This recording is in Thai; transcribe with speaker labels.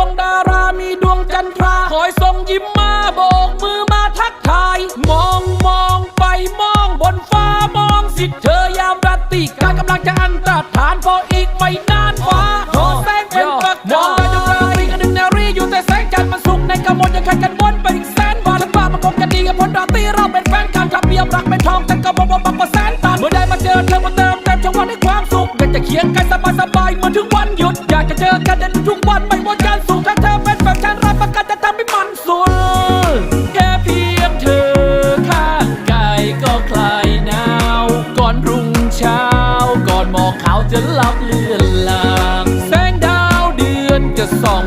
Speaker 1: วงดารามีดวงจันทราคอยส่งยิ้มมาโบกมือมาทักทาย มองมองไปมองบนฟ้ามองสิเธอยามราตรีกลางกำลังจะอันตรฐานพออีกไม่นานฟ้าขอแสงเป็นประกายมองไปจนราตรีกันหนึ่งนารีอยู่แต่แสงจันทร์มันสุกในกมลยังขัดกันวนไปอีกแสนวันฉันว่ามันคงจะดีกับผลราตีเราเป็นแฟนกันทับเบียมรักเป็นทองแต่ก็บอกว่าบางกว่าแสนตันเมื่อได้มาเจอเธอมาเติมเต็มช่องวันให้ความสุขอยากจะเคียงกันสบายสบายเหมือนถึงวันหยุดอยากจะเจอกันในทุกวันไม่ว่า
Speaker 2: หมอกขาวจะลับเลือนลาง
Speaker 1: แสงดาวเดือนจะส่อง